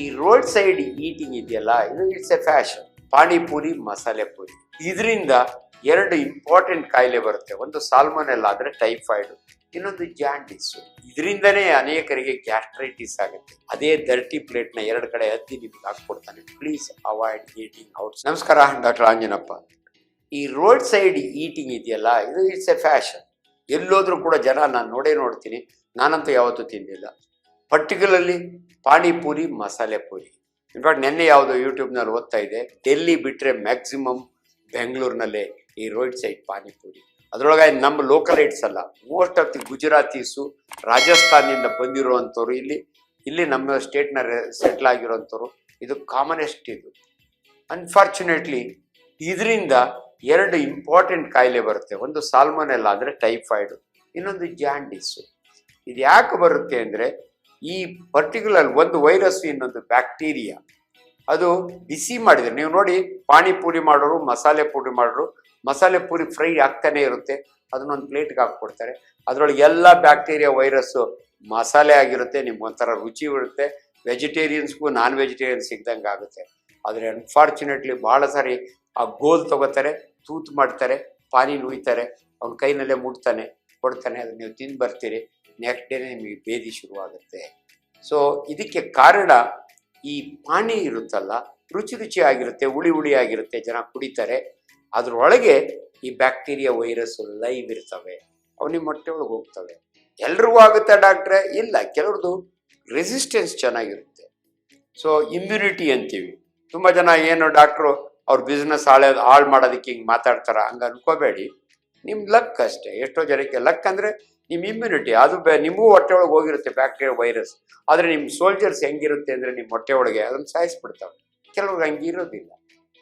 ಈ road side eating ಇದೆಯಲ್ಲ, ಇದು ಇಟ್ಸ್ ಎ ಫ್ಯಾಷನ್ ಪಾನಿಪುರಿ, ಮಸಾಲೆ ಪುರಿ. ಇದರಿಂದ ಎರಡು ಇಂಪಾರ್ಟೆಂಟ್ ಕಾಯಿಲೆ ಬರುತ್ತೆ. ಒಂದು ಸಾಲ್ಮನೆಲ್ಲ ಆದರೆ ಟೈಫಾಯ್ಡ್, ಇನ್ನೊಂದು ಜಾಂಡಿಸ್ ಇದರಿಂದನೇ ಅನೇಕರಿಗೆ ಗ್ಯಾಸ್ಟ್ರೈಟಿಸ್ ಆಗುತ್ತೆ. ಅದೇ ದರ್ಟಿ ಪ್ಲೇಟ್ನ ಎರಡು ಕಡೆ ಹತ್ತಿ ನಿಮ್ಗೆ ಹಾಕ್ಕೊಡ್ತಾನೆ. ಪ್ಲೀಸ್ ಅವಾಯ್ಡ್ ಈಟಿಂಗ್ ಔಟ್ ನಮಸ್ಕಾರ ಡಾಕ್ಟರ್ ಆಂಜನಪ್ಪ. ಈ ರೋಡ್ ಸೈಡ್ ಈಟಿಂಗ್ ಇದೆಯಲ್ಲ, ಇದು ಇಟ್ಸ್ ಎ ಫ್ಯಾಷನ್ ಎಲ್ಲೋದ್ರೂ ಕೂಡ ಜನ ನಾನು ನೋಡೇ ನೋಡ್ತೀನಿ. ನಾನಂತೂ ಯಾವತ್ತೂ ತಿಂದಿಲ್ಲ. ಪರ್ಟಿಕ್ಯುಲರ್ಲಿ ಪಾನಿಪುರಿ, ಮಸಾಲೆ ಪೂರಿ. ಇನ್ಫ್ಯಾಕ್ಟ್ ನಿನ್ನೆ ಯಾವುದೋ ಯೂಟ್ಯೂಬ್ನಲ್ಲಿ ಓದ್ತಾ ಇದೆ ಡೆಲ್ಲಿ ಬಿಟ್ಟರೆ ಮ್ಯಾಕ್ಸಿಮಮ್ ಬೆಂಗಳೂರಿನಲ್ಲೇ ಈ ರೋಡ್ ಸೈಡ್ ಪಾನಿಪುರಿ. ಅದರೊಳಗೆ ನಮ್ಮ ಲೋಕಲ್ ಐಟ್ಸ್ ಅಲ್ಲ ಮೋಸ್ಟ್ ಆಫ್ ದಿ ಗುಜರಾತೀಸು ರಾಜಸ್ಥಾನದಿಂದ ಬಂದಿರುವಂಥವ್ರು ಇಲ್ಲಿ ಇಲ್ಲಿ ನಮ್ಮ ಸ್ಟೇಟ್ನ ಸೆಟ್ಲ್ ಆಗಿರೋಂಥವ್ರು ಇದು ಕಾಮನೆಸ್ಟ್ ಇದು. ಅನ್ಫಾರ್ಚುನೇಟ್ಲಿ ಇದರಿಂದ ಎರಡು ಇಂಪಾರ್ಟೆಂಟ್ ಕಾಯಿಲೆ ಬರುತ್ತೆ. ಒಂದು ಸಾಲ್ಮನೆಲ್ಲ ಅಂದರೆ ಟೈಫಾಯ್ಡು ಇನ್ನೊಂದು ಜಾಂಡೀಸು ಇದು ಯಾಕೆ ಬರುತ್ತೆ ಅಂದರೆ ಈ ಪರ್ಟಿಕ್ಯುಲರ್ ಒಂದು ವೈರಸ್ ಇನ್ನೊಂದು ಬ್ಯಾಕ್ಟೀರಿಯಾ ಅದು ಬಿಸಿ ಮಾಡಿದ್ರೆ, ನೀವು ನೋಡಿ ಪಾನಿಪುರಿ ಮಾಡೋರು, ಮಸಾಲೆ ಪುರಿ ಮಾಡೋರು, ಮಸಾಲೆ ಪುರಿ ಫ್ರೈ ಆಗ್ತಾನೆ ಇರುತ್ತೆ. ಅದನ್ನೊಂದು ಪ್ಲೇಟ್ಗೆ ಹಾಕ್ಕೊಡ್ತಾರೆ. ಅದರೊಳಗೆ ಎಲ್ಲ ಬ್ಯಾಕ್ಟೀರಿಯಾ ವೈರಸ್ಸು ಮಸಾಲೆ ಆಗಿರುತ್ತೆ, ನಿಮ್ಗೆ ಒಂಥರ ರುಚಿ ಇರುತ್ತೆ ವೆಜಿಟೇರಿಯನ್ಸ್ಗೂ ನಾನ್ ವೆಜಿಟೇರಿಯನ್ ಸಿಗ್ದಂಗೆ ಆಗುತ್ತೆ. ಆದರೆ ಅನ್ಫಾರ್ಚುನೇಟ್ಲಿ ಭಾಳ ಸಾರಿ ಆ ಗೋಲ್ ತಗೋತಾರೆ, ತೂತು ಮಾಡ್ತಾರೆ, ಪಾನಿ ನುಯ್ತಾರೆ, ಅವ್ನ ಕೈನಲ್ಲೇ ಮುಟ್ತಾನೆ, ಕೊಡ್ತಾನೆ, ಅದನ್ನ ನೀವು ತಿಂದು ಬರ್ತೀರಿ. ನೆಕ್ಸ್ಟ್ ಡೇ ನಿಮಗೆ ಭೇದಿ ಶುರುವಾಗುತ್ತೆ. ಸೊ ಇದಕ್ಕೆ ಕಾರಣ ಈ ಪಾನಿ ಇರುತ್ತಲ್ಲ, ರುಚಿ ರುಚಿ ಆಗಿರುತ್ತೆ ಹುಳಿ ಹುಳಿ ಆಗಿರುತ್ತೆ ಜನ ಕುಡಿತಾರೆ. ಅದರೊಳಗೆ ಈ ಬ್ಯಾಕ್ಟೀರಿಯಾ ವೈರಸ್ ಲೈವ್ ಇರ್ತವೆ. ಅವು ನಿಮ್ಮ ಹೊಟ್ಟೆ ಒಳಗೆ ಹೋಗ್ತವೆ. ಎಲ್ರಿಗೂ ಆಗುತ್ತೆ ಡಾಕ್ಟ್ರೆ? ಇಲ್ಲ ಕೆಲವ್ರದ್ದು ರೆಸಿಸ್ಟೆನ್ಸ್ ಚೆನ್ನಾಗಿರುತ್ತೆ. ಸೊ ಇಮ್ಯುನಿಟಿ ಅಂತೀವಿ. ತುಂಬ ಜನ ಏನು ಡಾಕ್ಟ್ರು ಅವ್ರ ಬಿಸ್ನೆಸ್ ಹಾಳೆ, ಹಾಳು ಮಾಡೋದಕ್ಕೆ ಹಿಂಗೆ ಮಾತಾಡ್ತಾರ? ಹಂಗೆ ಅನ್ಕೋಬೇಡಿ. ನಿಮ್ಮ ಲಕ್ ಅಷ್ಟೇ. ಎಷ್ಟೋ ಜನಕ್ಕೆ ಲಕ್ ಅಂದರೆ ನಿಮ್ಮ ಇಮ್ಯುನಿಟಿ ಅದು ನಿಮಗೂ ಹೊಟ್ಟೆ ಒಳಗೆ ಹೋಗಿರುತ್ತೆ ಬ್ಯಾಕ್ಟೀರಿಯಾ ವೈರಸ್ ಆದರೆ ನಿಮ್ಮ ಸೋಲ್ಜರ್ಸ್ ಹೆಂಗಿರುತ್ತೆ ಅಂದರೆ ನಿಮ್ಮ ಹೊಟ್ಟೆ ಒಳಗೆ ಅದನ್ನು ಸಾಯಿಸ್ಬಿಡ್ತಾವೆ. ಕೆಲವ್ರಿಗೆ ಹಂಗೆ ಇರೋದಿಲ್ಲ.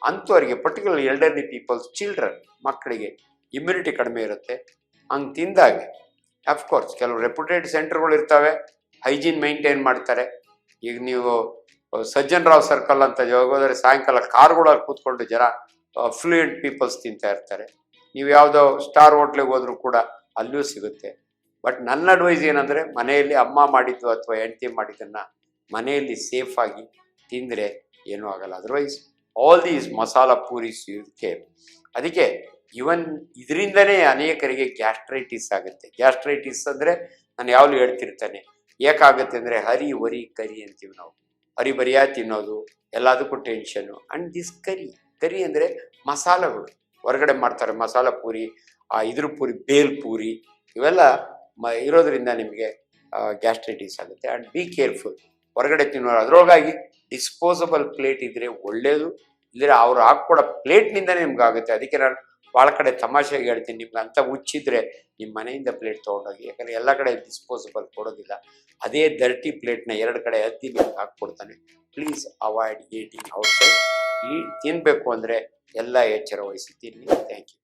ಅಂಥವ್ರಿಗೆ ಪರ್ಟಿಕ್ಯುಲರ್ ಎಲ್ಡರ್ಲಿ ಪೀಪಲ್ಸ್ ಚಿಲ್ಡ್ರನ್ ಮಕ್ಕಳಿಗೆ ಇಮ್ಯುನಿಟಿ ಕಡಿಮೆ ಇರುತ್ತೆ. ಹಂಗೆ ತಿಂದಾಗ ಅಫ್ಕೋರ್ಸ್ ಕೆಲವು ರೆಪ್ಯುಟೆಡ್ ಸೆಂಟರ್ಗಳು ಇರ್ತವೆ ಹೈಜೀನ್ ಮೈಂಟೈನ್ ಮಾಡ್ತಾರೆ. ಈಗ ನೀವು ಸಜ್ಜನ್ ರಾವ್ ಸರ್ಕಲ್ ಅಂತ ಹೋಗೋದ್ರೆ ಸಾಯಂಕಾಲ ಕಾರ್ಗಳಲ್ಲಿ ಕೂತ್ಕೊಂಡು ಜನ ಫ್ಲೂಯೆಂಟ್ ಪೀಪಲ್ಸ್ ತಿಂತಾ ಇರ್ತಾರೆ. ನೀವು ಯಾವುದೋ ಸ್ಟಾರ್ ಹೋಟ್ಲಿಗೆ ಹೋದರೂ ಕೂಡ ಅಲ್ಲೂ ಸಿಗುತ್ತೆ. ಬಟ್ ನನ್ನ ಅಡ್ವೈಸ್ ಏನಂದರೆ, ಮನೆಯಲ್ಲಿ ಅಮ್ಮ ಮಾಡಿದ್ದು ಅಥವಾ ಹೆಂಡತಿ ಮಾಡಿದ್ದನ್ನು ಮನೆಯಲ್ಲಿ ಸೇಫಾಗಿ ತಿಂದರೆ ಏನೂ ಆಗಲ್ಲ. Otherwise all these masala puris ಇದಕ್ಕೆ ಅದಕ್ಕೆ ಇವನ್ ಇದರಿಂದನೇ ಅನೇಕರಿಗೆ ಗ್ಯಾಸ್ಟ್ರೈಟಿಸ್ ಆಗುತ್ತೆ. ಗ್ಯಾಸ್ಟ್ರೈಟಿಸ್ ಅಂದರೆ ನಾನು ಯಾವಾಗಲೂ ಹೇಳ್ತಿರ್ತಾನೆ, ಏಕಾಗುತ್ತೆ ಅಂದರೆ ಹರಿ ಒರಿ ಕರಿ ಅಂತೀವಿ ನಾವು. ಹರಿ ಬರಿಯಾಗಿ ತಿನ್ನೋದು, ಎಲ್ಲದಕ್ಕೂ ಟೆನ್ಷನ್ನು ಆ್ಯಂಡ್ ದಿಸ್ ಕರಿ ಕರಿ ಅಂದರೆ ಮಸಾಲಗಳು. ಹೊರಗಡೆ ಮಾಡ್ತಾರೆ ಮಸಾಲ ಪೂರಿ, ಆ ಇದ್ರ ಪೂರಿ, ಬೇಲ್ ಪೂರಿ, ಇವೆಲ್ಲ ಮ, ಇರೋದ್ರಿಂದ ನಿಮಗೆ ಗ್ಯಾಸ್ಟ್ರೈಟಿಸ್ ಆಗುತ್ತೆ. ಆ್ಯಂಡ್ ಬಿ ಕೇರ್ಫುಲ್ ಹೊರಗಡೆ ತಿನ್ನೋರು ಅದರೊಳಗಾಗಿ ಡಿಸ್ಪೋಸಬಲ್ ಪ್ಲೇಟ್ ಇದ್ದರೆ ಒಳ್ಳೆಯದು ಇಲ್ಲದ್ರೆ ಅವ್ರು ಹಾಕ್ಕೊಡೋ ಪ್ಲೇಟ್ನಿಂದನೇ ನಿಮ್ಗೆ ಆಗುತ್ತೆ. ಅದಕ್ಕೆ ನಾನು ಭಾಳ ಕಡೆ ತಮಾಷೆಗೆ ಹೇಳ್ತೀನಿ. ನಿಮ್ಗೆ ಅಂತ ಹುಚ್ಚಿದ್ರೆ ನಿಮ್ಮ ಮನೆಯಿಂದ ಪ್ಲೇಟ್ ತೊಗೊಂಡೋಗಿ. ಯಾಕಂದರೆ ಎಲ್ಲ ಕಡೆ ಡಿಸ್ಪೋಸಬಲ್ ಕೊಡೋದಿಲ್ಲ. ಅದೇ ದರ್ಟಿ ಪ್ಲೇಟ್ನ ಎರಡು ಕಡೆ ಹತ್ತಿ ನಿಮ್ಗೆ ಹಾಕ್ಕೊಡ್ತಾನೆ. ಪ್ಲೀಸ್ ಅವಾಯ್ಡ್ ಏಟಿಂಗ್ ಔಟ್ಸೈಡ್ ಈ ತಿನ್ನಬೇಕು ಅಂದರೆ ಎಲ್ಲ ಎಚ್ಚರ ವಹಿಸಿ ತಿನ್ನಿ. Thank you